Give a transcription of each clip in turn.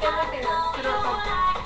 Qué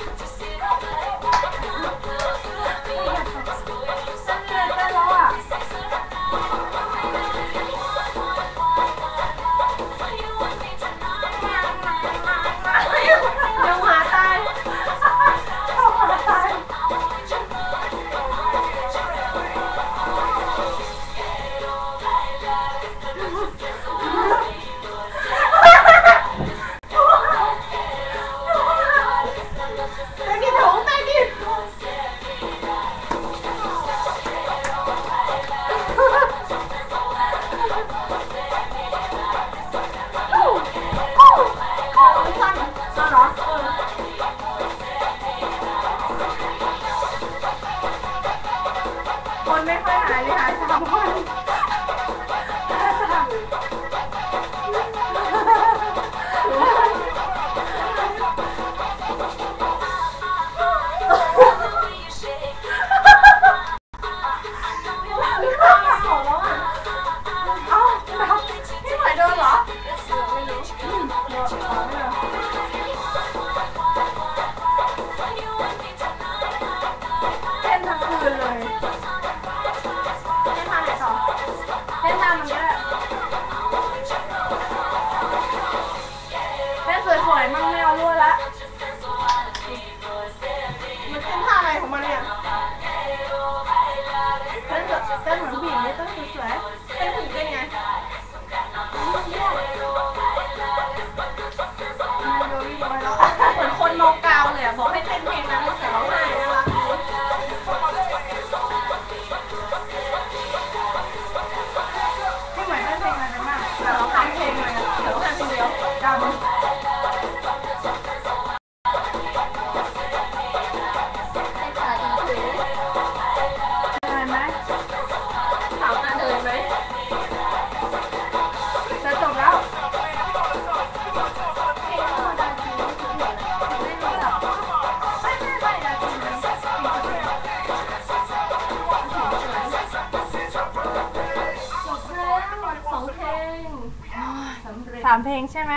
ามเพลงใช่ไหม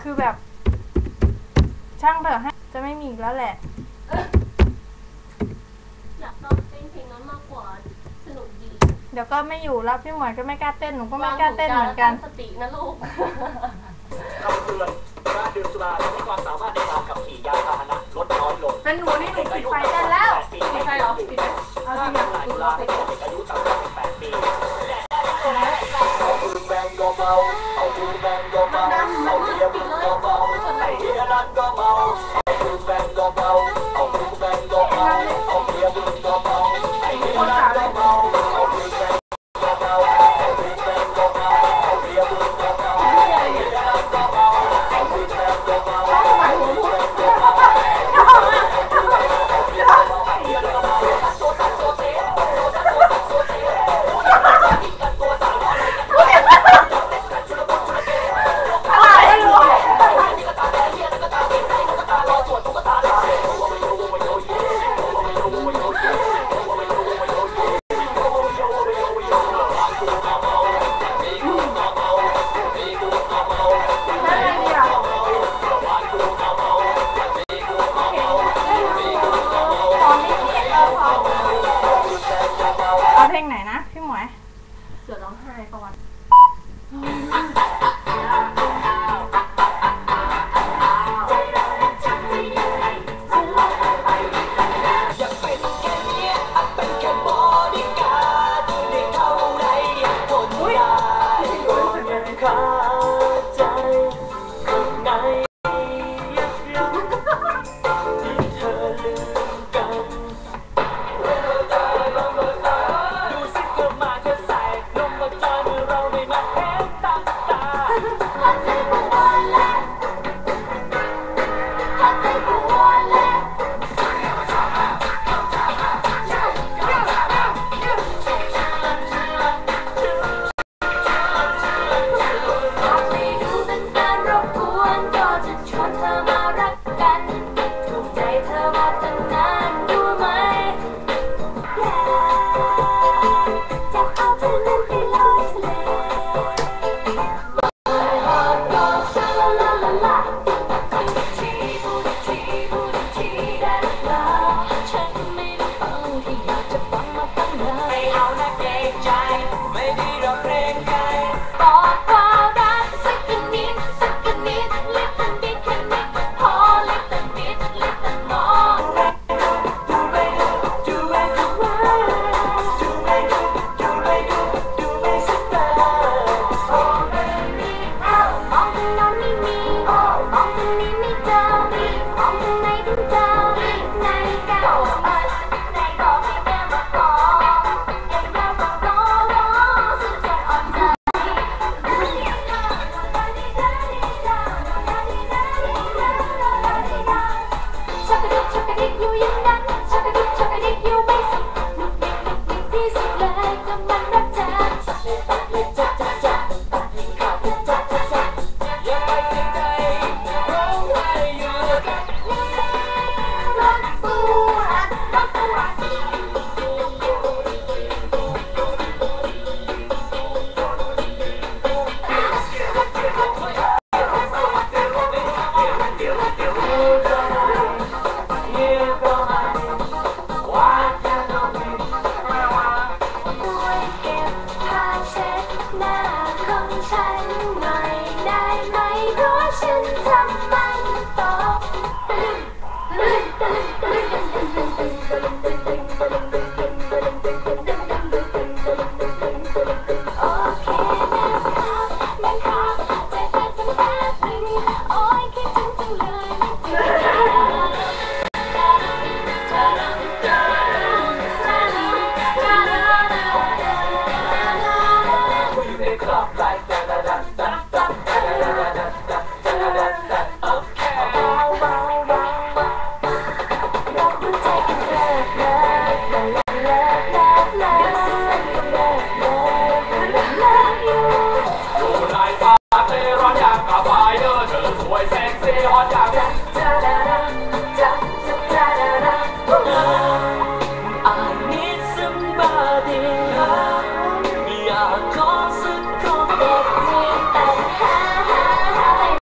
คือแบบ ช่างเถอะให้จะไม่มีแล้วแหละ อยากต้องเต้นเพลงนั้นมากกว่า สนุกดีเดี๋ยวก็ไม่อยู่แล้วพี่หมวยก็ไม่กล้าเต้นหนูก็ไม่กล้าเต้นเหมือนกันตั้สตินะลูก คำเตือนการดื่มสุราทำให้ความสามารถในการขับขี่ยานพาหนะลดน้อยลง เป็นหนูนี่หนูปิดไฟ 来。